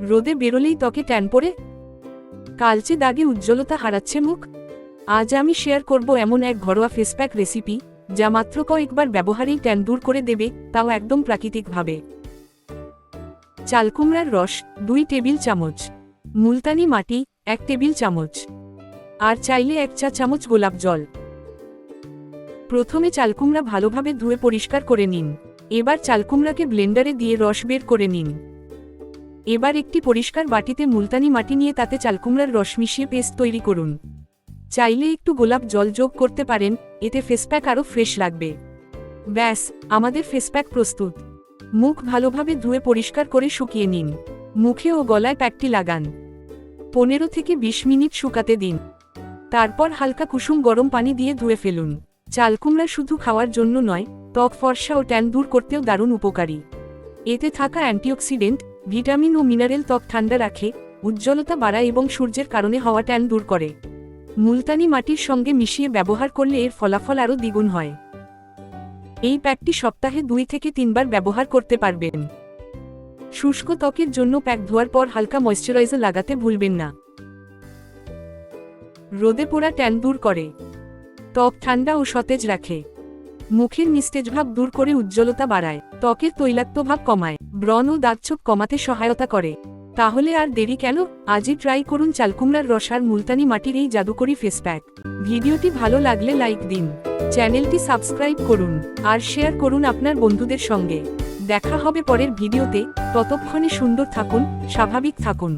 রোদে বেরোলেই ত্বকে ট্যান পড়ে। কালচে দাগে উজ্জ্বলতা হারাচ্ছে মুখ। আজ আমি শেয়ার করব এমন এক ঘরোয়া ফেসপ্যাক রেসিপি যা মাত্র কয়েকবার ব্যবহারেই ট্যান দূর করে দেবে, তাও একদম প্রাকৃতিকভাবে। চালকুমড়ার রস, দুই টেবিল চামচ। মুলতানি মাটি, এক টেবিল চামচ। আর চাইলে এক চা চামচ গোলাপ জল। প্রথমে চালকুমড়া ভালোভাবে ধুয়ে পরিষ্কার করে নিন। এবার চালকুমড়াকে ব্লেন্ডারে দিয়ে রস বের করে নিন। এবার একটি পরিষ্কার বাটিতে মুলতানি মাটি নিয়ে তাতে চালকুমড়ার রস মিশিয়ে পেস্ট তৈরি করুন। চাইলে একটু গোলাপ জল যোগ করতে পারেন, এতে ফেসপ্যাক আরও ফ্রেশ লাগবে। ব্যাস, আমাদের ফেসপ্যাক প্রস্তুত। মুখ ভালোভাবে ধুয়ে পরিষ্কার করে শুকিয়ে নিন। মুখে ও গলায় প্যাকটি লাগান। পনেরো থেকে ২০ মিনিট শুকাতে দিন। তারপর হালকা কুসুম গরম পানি দিয়ে ধুয়ে ফেলুন। চালকুমড়া শুধু খাওয়ার জন্য নয়, ত্বক ফর্সা ও ট্যান দূর করতেও দারুণ উপকারী। এতে থাকা অ্যান্টিঅক্সিডেন্ট ভিটামিন ও মিনারেল ত্বক ঠান্ডা রাখে, উজ্জ্বলতা বাড়ায় এবং সূর্যের কারণে হওয়া ট্যান দূর করে। মুলতানি মাটির সঙ্গে মিশিয়ে ব্যবহার করলে এর ফলাফল আরও দ্বিগুণ হয়। এই প্যাকটি সপ্তাহে দুই থেকে তিনবার ব্যবহার করতে পারবেন। শুষ্ক ত্বকের জন্য প্যাক ধোয়ার পর হালকা ময়শ্চারাইজার লাগাতে ভুলবেন না। রোদে পোড়া ট্যান দূর করে। ত্বক ঠান্ডা ও সতেজ রাখে। মুখের নিস্তেজ ভাব দূর করে উজ্জ্বলতা বাড়ায়, ত্বকের তৈলাক্ত ভাব কমায়, ব্রণ ও দাগছোপ কমাতে সহায়তা করে। তাহলে আর দেরি কেন? আজই ট্রাই করুন চালকুমড়ার রস আর মুলতানি মাটির এই জাদুকরি ফেস প্যাক ভিডিওটি ভালো লাগলে লাইক দিন। চ্যানেলটি সাবস্ক্রাইব করুন, আর শেয়ার করুন আপনার বন্ধুদের সঙ্গে। দেখা হবে পরের ভিডিওতে। ততক্ষণে সুন্দর থাকুন, স্বাভাবিক থাকুন।